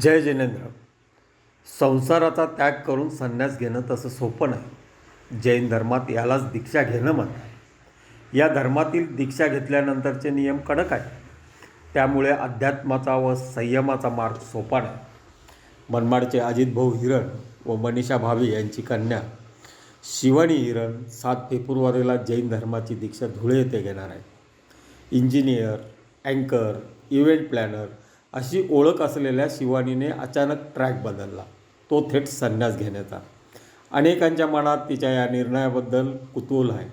जय जिनेंद्र. संसाराचा त्याग करून संन्यास घेणं तसं सोपं नाही. जैन धर्मात यालाच दीक्षा घेणं म्हणतात. या धर्मातील दीक्षा घेतल्यानंतरचे नियम कडक आहेत. त्यामुळे अध्यात्माचा व संयमाचा मार्ग सोपा नाही. मनमाडचे अजित भाऊ हिरण व मनीषा भावी यांची कन्या शिवानी हिरण सात फेब्रुवारीला जैन धर्माची दीक्षा धुळे येथे घेणार आहे इंजिनियर अँकर इव्हेंट प्लॅनर अशी ओळख असलेल्या शिवानीने अचानक ट्रॅक बदलला. तो थेट संन्यास घेण्याचा. अनेकांच्या मनात तिच्या या निर्णयाबद्दल कुतूहल आहे.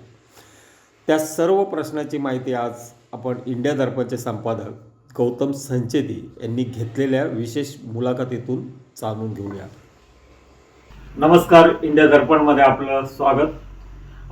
त्या सर्व प्रश्नाची माहिती आज आपण इंडिया दर्पणचे संपादक गौतम संचेती यांनी घेतलेल्या विशेष मुलाखतीतून जाणून घेऊया. नमस्कार इंडिया दर्पणमध्ये आपलं स्वागत.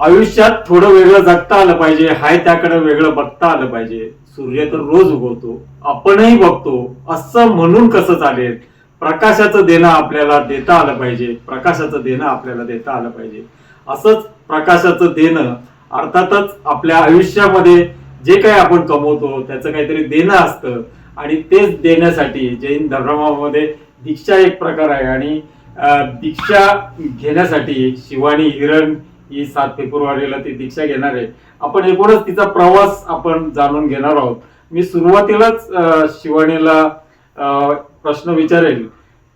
आयुष्यात थोडं वेगळं जगता आलं पाहिजे हाय त्याकडे वेगळं बघता आलं पाहिजे. सूर्य तर रोज उगवतो आपणही बघतो असं म्हणून कसं चालेल? प्रकाशाचं देणं आपल्याला देता आलं पाहिजे प्रकाशाचं देणं आपल्याला देता आलं पाहिजे. असंच प्रकाशाचं देणं अर्थातच आपल्या आयुष्यामध्ये जे काही आपण कमवतो त्याचं काहीतरी देणं असतं. आणि तेच देण्यासाठी जैन धर्मामध्ये दीक्षा एक प्रकार आहे. आणि दीक्षा घेण्यासाठी शिवानी हिरण ही सात फेब्रुवारीला ती दीक्षा घेणार आहे. आपण एकूणच तिचा प्रवास आपण जाणून घेणार आहोत. मी सुरुवातीलाच शिवानीला प्रश्न विचारेल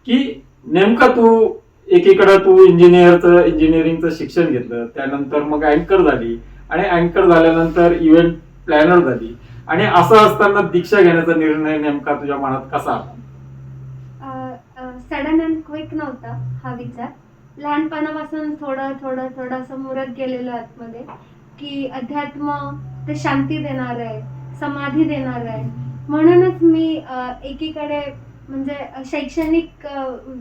की नेमका तू एकीकडं तू इंजिनियरचं इंजिनिअरिंगचं शिक्षण घेतलं त्यानंतर मग अँकर झाली आणि अँकर झाल्यानंतर इव्हेंट प्लॅनर झाली. आणि असं असताना दीक्षा घेण्याचा निर्णय नेमका तुझ्या मनात कसा आला? सडन अँड क्विक नव्हता हा विचार. लहानपणापासून थोडं थोडं थोडं असं मुरत गेलेलं आतमध्ये की अध्यात्म ते शांती देणार आहे समाधी देणार आहे. म्हणूनच मी एकीकडे म्हणजे शैक्षणिक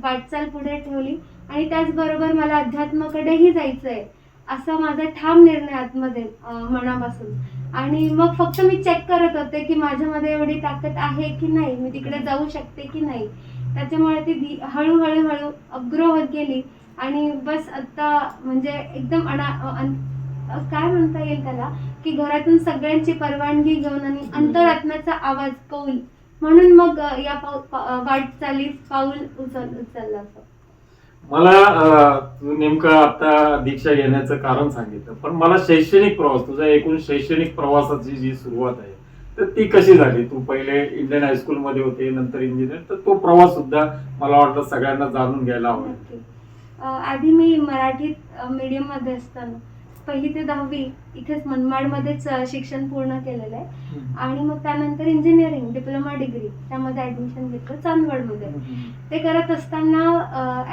वाटचाल पुढे ठेवली आणि त्याचबरोबर मला अध्यात्माकडेही जायचं आहे असा माझा ठाम निर्णय आतमध्ये मनापासून. आणि मग फक्त मी चेक करत होते की माझ्यामध्ये एवढी ताकद आहे की नाही? मी तिकडे जाऊ शकते की नाही? त्याच्यामुळे ती धी हळूहळू हळू अपग्रो होत गेली. आणि बस आता म्हणजे एकदम अना अन- काय म्हणता येईल त्याला? की घरातून सगळ्यांची परवानगी घेऊन आणि अंतरात्म्याचा आवाज कौल. म्हणून मग या पाऊ वाटचालीस पाऊल उचल उचललं असं मला तू नेमकं आता दीक्षा घेण्याचं कारण सांगितलं. पण मला शैक्षणिक प्रवास तुझा एकूण शैक्षणिक प्रवासाची जी सुरुवात आहे तर ती कशी झाली? तू पहिले इंडियन हायस्कूलमध्ये होते नंतर इंजिनियर तर तो प्रवास सुद्धा मला वाटतं सगळ्यांना जाणून घ्यायला अ, आधी मी मराठीत मीडियममध्ये असताना पहिली ते दहावी इथेच मनमाडमध्येच शिक्षण पूर्ण केलेलं आहे. आणि मग त्यानंतर इंजिनिअरिंग डिप्लोमा डिग्री त्यामध्ये ऍडमिशन घेतलं चांदवडमध्ये. ते करत असताना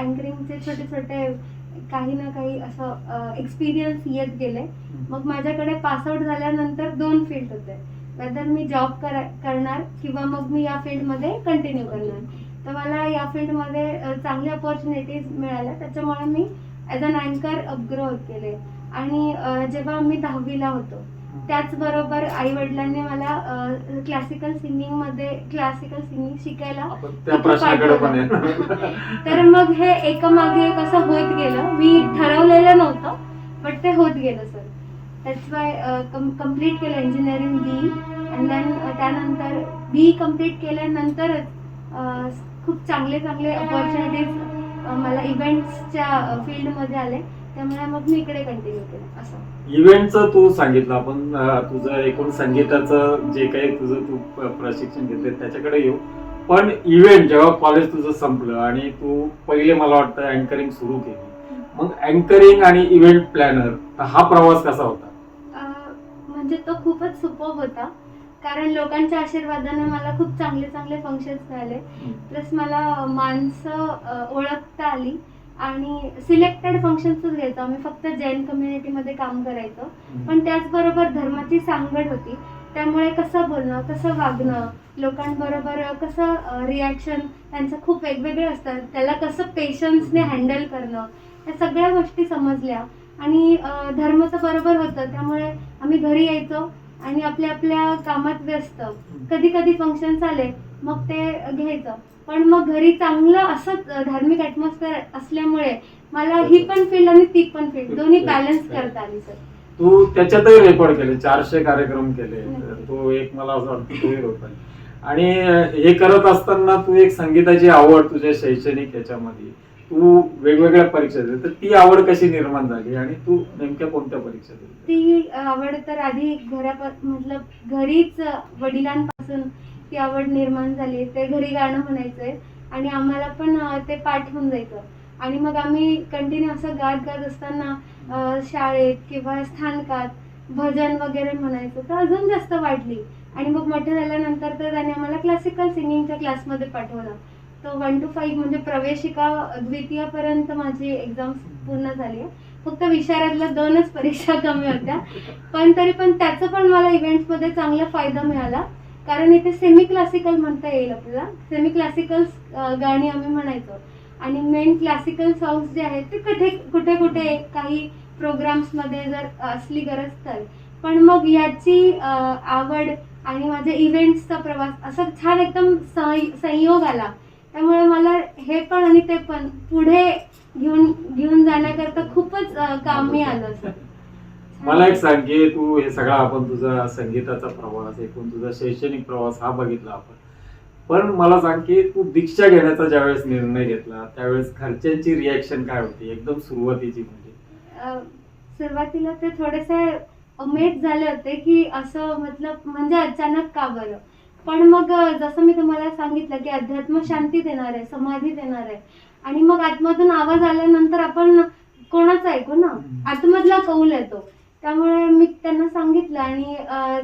अँकरिंगचे छोटे छोटे काही ना काही असं एक्सपिरियन्स येत गेले. मग माझ्याकडे पासआउट झाल्यानंतर दोन फील्ड होते. वेदर मी जॉब करा करणार किंवा मग मी या फील्डमध्ये कंटिन्यू करणार. तर मला या फील्डमध्ये चांगल्या अपॉर्च्युनिटीज मिळाल्या. त्याच्यामुळे मी ॲज अन अँकर अपग्रो होत गेले आणि जेव्हा मी दहावीला होतो त्याचबरोबर आई वडिलांनी मला क्लासिकल सिंगिंगमध्ये क्लासिकल सिंगिंग शिकायला तर मग हे एकामागे एक असं होत गेलं. मी ठरवलेलं नव्हतं बट ते होत गेलं सर दॅट्स वाय कंप्लीट केलं इंजिनिअरिंग बी अँड देन त्यानंतर बी कंप्लीट केल्यानंतरच uh, खूप चांगले चांगले अपॉर्च्युनिटीज uh, मला इव्हेंट्सच्या फील्डमध्ये uh, आले. त्यामुळे मग मी इकडे कंटिन्यू केलं. असं. इव्हेंटचं तू सांगितलं आपण तुझं एकूण संगीताचं जे काही तुझं तू प्रशिक्षण घेतलं त्याच्याकडे येऊ. पण इव्हेंट जेव्हा कॉलेज तुझं संपलं आणि तू पहिले मला वाटतं अँकरिंग सुरू केली. मग अँकरिंग आणि इव्हेंट प्लॅनर हा प्रवास कसा होता? म्हणजे तो खूपच सुपर होता. कारण लोकांच्या आशीर्वादाने मला खूप चांगले चांगले फंक्शन्स मिळाले. प्लस मला माणसं ओळखता आली आणि सिलेक्टेड फंक्शन्सच घ्यायचो. आम्ही फक्त जैन कम्युनिटीमध्ये काम करायचो. पण त्याचबरोबर धर्माची सांगड होती. त्यामुळे कसं बोलणं कसं वागणं लोकांबरोबर कसं रिॲक्शन त्यांचं खूप वेगवेगळे असतात. त्याला कसं पेशन्सने हँडल करणं या सगळ्या गोष्टी समजल्या. आणि धर्माचं बरोबर होतं त्यामुळे आम्ही घरी यायचो आणि आपल्या आपल्या कामात व्यस्त. कधी कधी फंक्शन्स आले मग ते घ्यायचं. पण मग घरी चांगलं असंच धार्मिक ॲटमॉस्फिअर असल्यामुळे मला ही पण फील्ड आणि ती पण फील्ड दोन्ही बॅलन्स करता आली सर तू त्याच्यातही रेकॉर्ड केले चारशे कार्यक्रम केले. तो एक मला असं वाटतं तो होता. आणि हे करत असताना तू एक संगीताची आवड तुझ्या शैक्षणिक याच्यामध्ये तू वेगवेगळ्या परीक्षा दिल्या. तर ती आवड कशी निर्माण झाली आणि तू नेमक्या कोणत्या परीक्षा दिल्या? ती आवड तर आधी घरा मतलब घरीच वडिलांपासून ती आवड निर्माण झाली. ते घरी गाणं म्हणायचंय आणि आम्हाला पण ते पाठ होऊन जायचं. आणि मग आम्ही कंटिन्यू असं गात गात असताना शाळेत किंवा स्थानकात भजन वगैरे म्हणायचं तर अजून जास्त वाढली. आणि मग मोठं झाल्यानंतर तर त्याने आम्हाला क्लासिकल सिंगिंगच्या क्लासमध्ये पाठवलं. तर वन टू फाईव्ह म्हणजे प्रवेशिका द्वितीयपर्यंत माझी एक्झाम पूर्ण झाली आहे. फक्त विचारातल्या दोनच परीक्षा कमी होत्या. पण तरी पण त्याचं पण मला इव्हेंट्समध्ये चांगला फायदा मिळाला. कारण इथे सेमी क्लासिकल म्हणता येईल आपल्याला. सेमी क्लासिकल गाणी आम्ही म्हणायचो. आणि मेन क्लासिकल सॉंग्स जे आहेत ते कुठे कुठे कुठे काही प्रोग्राम्समध्ये जर असली गरज तर. पण मग याची आवड आणि माझ्या इव्हेंट्सचा प्रवास असा छान एकदम सं- संयोग आला. त्यामुळे मला हे पण आणि ते पण पुढे घेऊन घेऊन जाण्याकरता खूपच अं, कामी आलं सर. मला एक सांग की तू हे सगळा आपण तुझा संगीताचा प्रवास एकूण तुझा शैक्षणिक प्रवास हा बघितला आपण. पण मला सांग की तू दीक्षा घेण्याचा ज्यावेळेस निर्णय घेतला त्यावेळेस घरच्यांची रिॲक्शन काय होती? एकदम सुरुवातीची म्हणजे. अं, सुरुवातीला ते थोडेसे अमेज झाले होते की असं मतलब म्हणजे अचानक का बरं? पण मग जसं मी तुम्हाला सांगितलं की अध्यात्म शांती देणार आहे समाधी देणार आहे. आणि मग आतमधून आवाज आल्यानंतर आपण कोणाचं ऐकू ना? आतमधला कौल येतो. त्यामुळे मी त्यांना सांगितलं आणि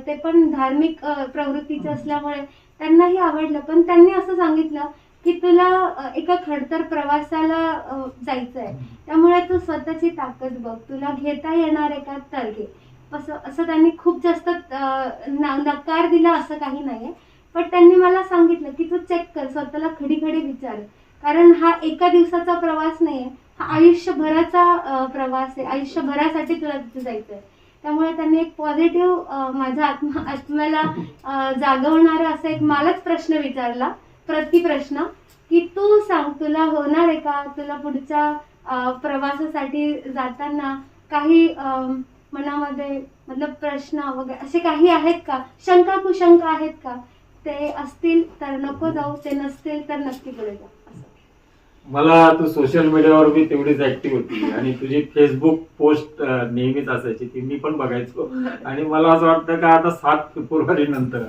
ते पण धार्मिक प्रवृत्तीचे असल्यामुळे त्यांनाही आवडलं. पण त्यांनी असं सांगितलं की तुला एका खडतर प्रवासाला जायचं आहे त्यामुळे तू स्वतःची ताकद बघ. तुला घेता येणार आहे का तर घे असं असं त्यांनी खूप जास्त नकार दिला असं काही नाहीये. पण त्यांनी मला सांगितलं की तू चेक कर स्वतःला खडी खडी विचार. कारण हा एका दिवसाचा प्रवास नाही आहे हा आयुष्यभराचा प्रवास आहे. आयुष्यभरासाठी तुला तिथे जायचं आहे त्यामुळे त्यांनी एक पॉझिटिव्ह माझ्या आत्मा आत्म्याला अं, जागवणारा असा एक मलाच प्रश्न विचारला प्रतिप्रश्न की तू सांग तुला होणार आहे का? तुला पुढच्या प्रवासासाठी जाताना काही मनामध्ये मतलब प्रश्न वगैरे असे काही आहेत का? शंका कुशंका आहेत का? ते असतील तर नको जाऊ ते नसतील तर नक्की पुढे जा असं. मला तू सोशल मीडियावर बी तेवढीच ऍक्टिव्ह होती. आणि तुझी फेसबुक पोस्ट नेहमीच असायची. ती मी पण बघायचो. आणि मला असं वाटतं का आता सात फेब्रुवारी नंतर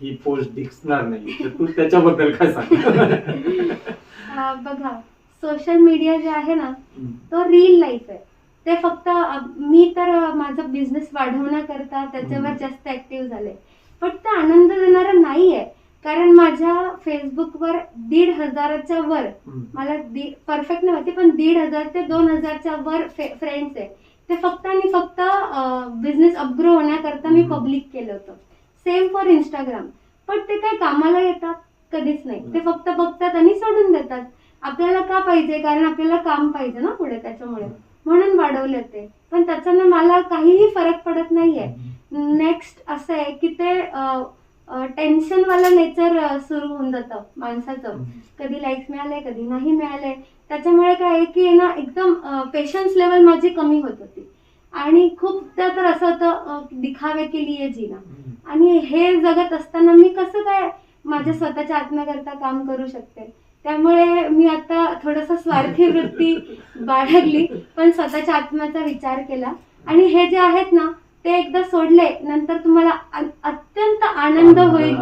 ही पोस्ट दिसणार नाही. तर तू त्याच्याबद्दल काय सांग? बघा सोशल मीडिया जे आहे ना तो रील लाईफ आहे. ते फक्त मी तर माझा बिझनेस वाढवण्याकरता त्याच्यावर. जास्त ऍक्टिव्ह झाले. पण ते आनंद देणारं नाहीये. कारण माझ्या फेसबुकवर दीड हजाराच्या वर मला परफेक्ट नाही माहिती पण दीड हजार ते दोन हजारच्या वर फ्रेंड्स आहे. ते फक्त आणि फक्त बिझनेस अपग्रो होण्याकरता मी. पब्लिक केलं होतं. सेम फॉर इंस्टाग्राम पण ते काय कामाला येतात कधीच नाही. ते फक्त बघतात आणि सोडून देतात. आपल्याला का पाहिजे? कारण आपल्याला काम पाहिजे ना पुढे त्याच्यामुळे. म्हणून वाढवले ते. पण त्याच्यानं मला काहीही फरक पडत नाहीये. नेक्स्ट असं आहे की ते टेन्शन वाला नेचर सुरू होऊन जातं माणसाचं. कधी लाईक्स मिळाले कधी नाही मिळाले. त्याच्यामुळे काय आहे की ना एकदम पेशन्स लेवल माझी कमी होत होती. आणि खूपदा तर असं होतं दिखावे के लिए जीना. आणि हे जगत असताना मी कसं काय माझ्या स्वतःच्या आत्म्याकरता काम करू शकते? त्यामुळे मी आता थोडस स्वार्थी वृत्ती बाळगली पण स्वतःच्या आत्म्याचा विचार केला. आणि हे जे आहेत ना ते एकदा सोडले नंतर तुम्हाला अत्यंत आनंद होईल.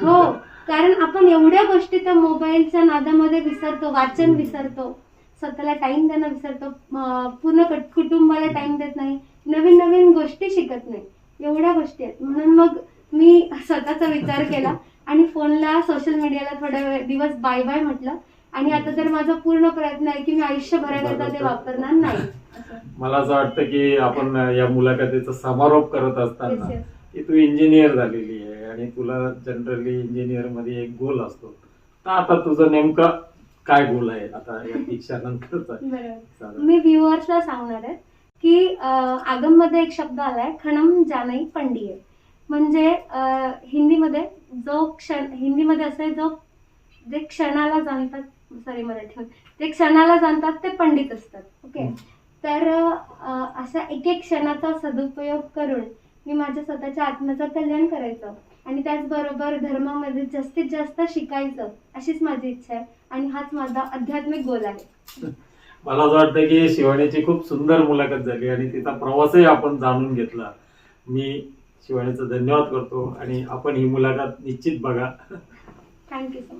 हो कारण आपण एवढ्या गोष्टी त्या मोबाईलच्या नादामध्ये विसरतो वाचन विसरतो. स्वतःला टाइम देणं विसरतो. पूर्ण कट- कुटुंबाला टाइम देत नाही. नवीन नवीन गोष्टी शिकत नाही. एवढ्या गोष्टी आहेत. म्हणून मग मी स्वतःचा विचार केला. आणि फोनला सोशल मीडियाला थोडा वेळ दिवस बाय बाय म्हटलं. आणि आता तर माझा पूर्ण प्रयत्न आहे की मी आयुष्यभराकरता ते वापरणार नाही. मला असं वाटतं की आपण या मुलाखतीचा समारोप करत असताना. की तू इंजिनियर झालेली आहे आणि तुला जनरली इंजिनियरमध्ये एक गोल असतो. तर आता तुझं नेमकं काय गोल आहे? आता या साधारण. मी व्ह्युअर्सला सांगणार आहे की आगममध्ये एक शब्द आलाय खणम जानई पंडिये. म्हणजे हिंदीमध्ये जो क्षण हिंदीमध्ये असं आहे जो जे क्षणाला जाणतात सॉरी मराठी जे क्षणाला जाणतात ते पंडित असतात ओके तर अशा एक एक क्षणाचा सदुपयोग करून मी माझ्या स्वतःच्या आत्म्याचं कल्याण करायचं. आणि त्याचबरोबर धर्मामध्ये जास्तीत जास्त शिकायचं अशीच माझी इच्छा आहे. आणि हाच माझा आध्यात्मिक गोल आहे. मला असं वाटतं की शिवानीची खूप सुंदर मुलाखत झाली आणि तिचा प्रवासही आपण जाणून घेतला. मी शिवानीचा धन्यवाद करतो आणि आपण ही मुलाखत निश्चित बघा. Thank you so much